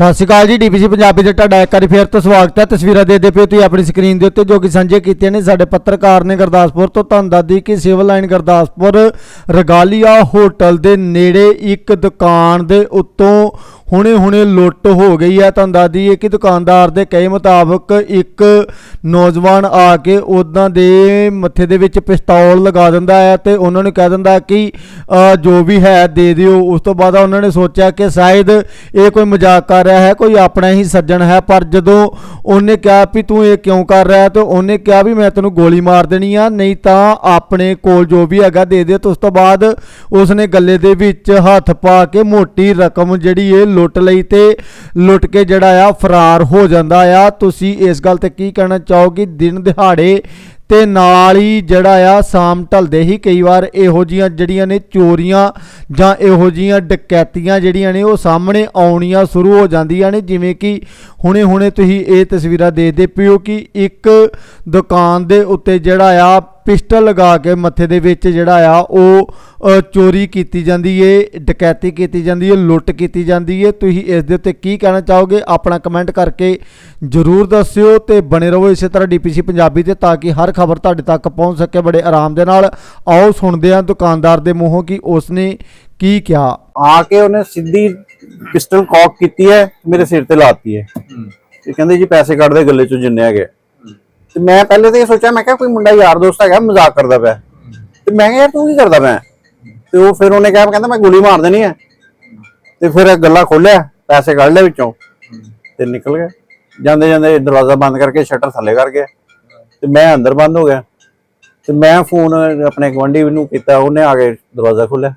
ਸਤਿ ਸ਼੍ਰੀ ਅਕਾਲ ਜੀ ਡੀਪੀਸੀ ਪੰਜਾਬੀ ਦੇ ਤੁਹਾਡਾ ਇੱਕ ਵਾਰੀ ਫੇਰ ਤੋਂ ਸਵਾਗਤ ਹੈ। ਤਸਵੀਰਾਂ ਦੇਖਦੇ ਪਿਓ, ਤੁਸੀਂ ਆਪਣੀ ਸਕਰੀਨ ਦੇ ਉੱਤੇ ਜੋ ਕਿ ਸਾਂਝੇ ਕੀਤੀਆਂ ਨੇ ਸਾਡੇ ਪੱਤਰਕਾਰ ਨੇ ਗੁਰਦਾਸਪੁਰ ਤੋਂ ਤੁਹਾਨੂੰ ਦੱਸਦੀ ਕਿ ਸਿਵਲ ਲਾਈਨ ਗੁਰਦਾਸਪੁਰ, ਰਗਾਲੀਆ ਹੋਟਲ ਦੇ ਨੇੜੇ ਇੱਕ ਦੁਕਾਨ ਦੇ ਉੱਤੋਂ ਹੁਣੇ ਹੁਣੇ ਲੁੱਟ ਹੋ ਗਈ ਹੈ। ਤੁਹਾਨੂੰ ਦੱਸਦੀ ਹੈ ਕਿ ਦੁਕਾਨਦਾਰ ਦੇ ਕਹੇ ਮੁਤਾਬਕ ਇੱਕ ਨੌਜਵਾਨ ਆ ਕੇ ਉਹਨਾਂ ਦੇ ਮੱਥੇ ਦੇ ਵਿੱਚ ਪਿਸਤੌਲ ਲਗਾ ਦਿੰਦਾ ਹੈ ਤੇ ਉਹਨਾਂ ਨੂੰ ਕਹਿ ਦਿੰਦਾ ਕਿ ਜੋ ਵੀ ਹੈ ਦੇ ਦਿਓ। ਉਸ ਤੋਂ ਬਾਅਦ ਉਹਨਾਂ ਨੇ ਸੋਚਿਆ ਕਿ ਸ਼ਾਇਦ ਇਹ ਕੋਈ ਮਜ਼ਾਕ ਕਰ ਰਿਹਾ ਹੈ, ਕੋਈ ਆਪਣਾ ਹੀ ਸੱਜਣ ਹੈ, ਪਰ ਜਦੋਂ ਉਹਨੇ ਕਿਹਾ ਵੀ ਤੂੰ ਇਹ ਕਿਉਂ ਕਰ ਰਿਹਾ ਤੇ ਉਹਨੇ ਕਿਹਾ ਵੀ ਮੈਂ ਤੈਨੂੰ ਗੋਲੀ ਮਾਰ ਦੇਣੀ ਆ, ਨਹੀਂ ਤਾਂ ਆਪਣੇ ਕੋਲ ਜੋ ਵੀ ਹੈਗਾ ਦੇ ਦੇ। ਤੇ ਉਸ ਤੋਂ ਬਾਅਦ ਉਸਨੇ ਗੱਲੇ ਦੇ ਵਿੱਚ ਹੱਥ ਪਾ ਕੇ ਮੋਟੀ ਰਕਮ ਜਿਹੜੀ ਇਹ ਲੁੱਟ ਲਈ ਤੇ ਲੁੱਟ ਕੇ ਜਿਹੜਾ ਆ ਫਰਾਰ ਹੋ ਜਾਂਦਾ ਆ। ਤੁਸੀਂ ਇਸ ਗੱਲ ਤੇ ਕੀ ਕਹਿਣਾ ਚਾਹੋਗੇ? ਦਿਨ ਦਿਹਾੜੇ ਤੇ ਨਾਲ ਹੀ ਜਿਹੜਾ ਆ ਸ਼ਾਮ ਢਲਦੇ ਹੀ ਕਈ ਵਾਰ ਇਹੋ ਜੀਆਂ ਜਿਹੜੀਆਂ ਨੇ ਚੋਰੀਆਂ ਜਾਂ ਇਹੋ ਜੀਆਂ ਡਕੈਤੀਆਂ ਜਿਹੜੀਆਂ ਨੇ ਉਹ ਸਾਹਮਣੇ ਆਉਣੀਆਂ ਸ਼ੁਰੂ ਹੋ ਜਾਂਦੀਆਂ ਨੇ। ਜਿਵੇਂ ਕਿ ਹੁਣੇ ਹੁਣੇ ਤੁਸੀਂ ਇਹ ਤਸਵੀਰਾਂ ਦੇਖਦੇ ਪਿਓ ਕਿ ਇੱਕ ਦੁਕਾਨ ਦੇ ਉੱਤੇ ਜਿਹੜਾ ਆ ਪਿਸਟਲ ਲਗਾ ਕੇ ਮੱਥੇ ਦੇ ਵਿੱਚ ਜਿਹੜਾ ਆ ਉਹ ਚੋਰੀ ਕੀਤੀ ਜਾਂਦੀ ਏ ਡਕੈਤੀ ਕੀਤੀ ਜਾਂਦੀ ਏ ਲੁੱਟ ਕੀਤੀ ਜਾਂਦੀ ਏ। ਤੁਸੀਂ ਇਸ ਦੇ ਉੱਤੇ ਕੀ ਕਹਿਣਾ ਚਾਹੋਗੇ? ਆਪਣਾ ਕਮੈਂਟ ਕਰਕੇ ਜਰੂਰ ਦੱਸਿਓ ਤੇ ਬਣੇ ਰਹੋ ਇਸੇ ਤਰ੍ਹਾਂ ਡੀਪੀਸੀ ਪੰਜਾਬੀ ਤੇ ਤਾਂ ਕਿ ਹਰ ਖਬਰ ਤੁਹਾਡੇ ਤੱਕ ਪਹੁੰਚ ਸਕੇ ਬੜੇ ਆਰਾਮ ਦੇ ਨਾਲ। ਆਓ ਸੁਣਦੇ ਹਾਂ ਦੁਕਾਨਦਾਰ ਦੇ ਮੂੰਹੋਂ ਕਿ ਉਸਨੇ ਕੀ ਕਿਹਾ। ਆ ਕੇ ਉਹਨੇ ਸਿੱਧੀ ਪਿਸਟਲ ਕੌਕ ਕੀਤੀ ਹੈ ਮੇਰੇ ਸਿਰ ਤੇ ਲਾਤੀ ਹੈ। ਤੇ ਕਹਿੰਦੇ ਜੀ ਪੈਸੇ ਕੱਢ ਦੇ ਗੱਲੇ ਚੋਂ ਜਿੰਨੇ ਹੈਗੇ। ਤੇ ਮੈਂ ਪਹਿਲੇ ਤਾਂ ਇਹ ਸੋਚਿਆ ਮੈਂ ਕਿਹਾ ਕੋਈ ਮੁੰਡਾ ਯਾਰ ਦੋਸਤ ਹੈਗਾ ਮਜ਼ਾਕ ਕਰਦਾ ਪਿਆ। ਤੇ ਮੈਂ ਕਿਹਾ ਯਾਰ ਤੂੰ ਕੀ ਕਰਦਾ ਪਿਆ? ਤੇ ਉਹ ਫਿਰ ਉਹਨੇ ਕਿਹਾ ਕਹਿੰਦਾ ਮੈਂ ਗੋਲੀ ਮਾਰ ਦੇਣੀ ਹੈ ਤੇ ਫਿਰ ਗੱਲਾ ਖੋਲਿਆ ਪੈਸੇ ਕੱਢ ਲਏ ਵਿੱਚੋਂ। ਤੇ ਨਿਕਲ ਗਿਆ। ਜਾਂਦੇ ਜਾਂਦੇ ਦਰਵਾਜ਼ਾ ਬੰਦ ਕਰਕੇ ਸ਼ਟਰ ਥੱਲੇ ਕਰ ਗਿਆ। ਤੇ ਮੈਂ ਅੰਦਰ ਬੰਦ ਹੋ ਗਿਆ। ਤੇ ਮੈਂ ਫੋਨ ਆਪਣੇ ਗਵੰਡੀ ਨੂੰ ਕੀਤਾ ਉਹਨੇ ਆ ਕੇ ਦਰਵਾਜ਼ਾ ਖੋਲਿਆ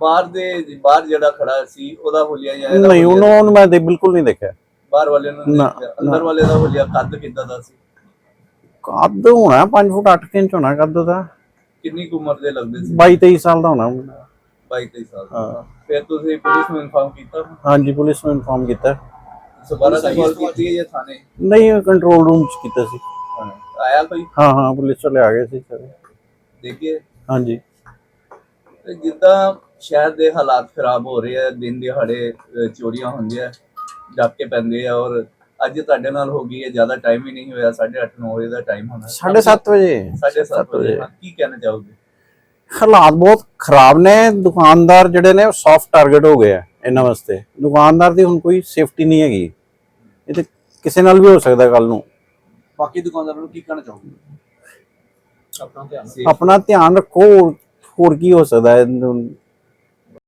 ਬਾਹਰ ਦੇ ਬਾਹਰ ਜਿਹੜਾ ਖੜਾ ਸੀ ਉਹਦਾ ਹੋਲੀਆ ਜਾਂ ਨਹੀਂ? ਉਹਨੂੰ ਮੈਂ ਬਿਲਕੁਲ ਨਹੀਂ ਦੇਖਿਆ। ਬਾਹਰ ਵਾਲੇ ਨੂੰ। ਅੰਦਰ ਵਾਲੇ ਦਾ ਹੋਲੀਆ ਕੱਦ ਕਿੱਦਾਂ ਦਾ ਸੀ? ਕੱਦ ਹੋਣਾ 5 ਫੁੱਟ 8 ਇੰਚ ਹੋਣਾ ਕੱਦ ਦਾ ਕਿੰਨੀ ਕੁ ਉਮਰ ਦੇ ਲੱਗਦੇ ਸੀ? 22 23 ਸਾਲ ਦਾ ਹੋਣਾ। ਮੁੰਡਾ। 22 23 ਸਾਲ ਹਾਂ। ਫਿਰ ਤੁਸੀਂ ਪੁਲਿਸ ਨੂੰ ਇਨਫਾਰਮ ਕੀਤਾ? ਹਾਂਜੀ ਪੁਲਿਸ ਨੂੰ ਇਨਫਾਰਮ ਕੀਤਾ। ਸਵਾਰਾ ਦਾ ਕਾਲ ਕੀਤੀ ਹੈ ਜਾਂ ਥਾਣੇ? ਨਹੀਂ ਕੰਟਰੋਲ ਰੂਮ ਚ ਕੀਤਾ ਸੀ। ਆਇਆ ਕੋਈ? ਹਾਂ ਹਾਂ ਪੁਲਿਸ ਵਾਲੇ ਆ ਗਏ ਸੀ ਸਾਰੇ। ਦੇਖੀਏ। ਹਾਂਜੀ। ਤੇ ਜਿੱਦਾਂ ਸ਼ਹਿਰ ਦੇ ਹਾਲਾਤ ਖਰਾਬ ਹੋ ਰਹੇ ਆ ਦਿਨ ਦਿਹਾੜੇ ਅ, ਚੋਰੀਆਂ ਹੁੰਦੀਆਂ ਡਾਕੇ ਪੈਂਦੇ ਆ ਔਰ ਅੱਜ ਤੁਹਾਡੇ ਨਾਲ ਹੋ ਗਈ ਹੈ ਜ਼ਿਆਦਾ ਟਾਈਮ ਹੀ ਨਹੀਂ ਹੋਇਆ 8:30 9 ਵਜੇ ਦਾ ਟਾਈਮ ਹੋਣਾ। 7:30 ਵਜੇ। 7:30 ਵਜੇ ਹਾਂ, ਕੀ ਕਹਿਣਾ ਚਾਹੋਗੇ? ਹਾਲਾਤ ਬਹੁਤ ਖਰਾਬ ਨੇ। ਦੁਕਾਨਦਾਰ ਜਿਹੜੇ ਨੇ ਉਹ ਸੌਫਟ ਟਾਰਗੇਟ ਹੋ ਗਏ ਆ ਇਹਨਾਂ ਵਾਸਤੇ। ਦੁਕਾਨਦਾਰ ਦੀ ਹੁਣ ਕੋਈ ਸੇਫਟੀ ਨਹੀਂ ਹੈਗੀ। ਇਹ ਤੇ ਕਿਸੇ ਨਾਲ ਵੀ ਹੋ ਸਕਦਾ ਕੱਲ ਨੂੰ। ਬਾਕੀ ਦੁਕਾਨਦਾਰਾਂ ਨੂੰ ਕੀ ਕਹਿਣਾ ਚਾਹੋਗੇ? ਆਪਣਾ ਧਿਆਨ ਆਪਣਾ ਧਿਆਨ ਰੱਖੋ ਹੋਰ- ਹੋਰ ਕੀ ਹੋ ਸਕਦਾ ਹੈ।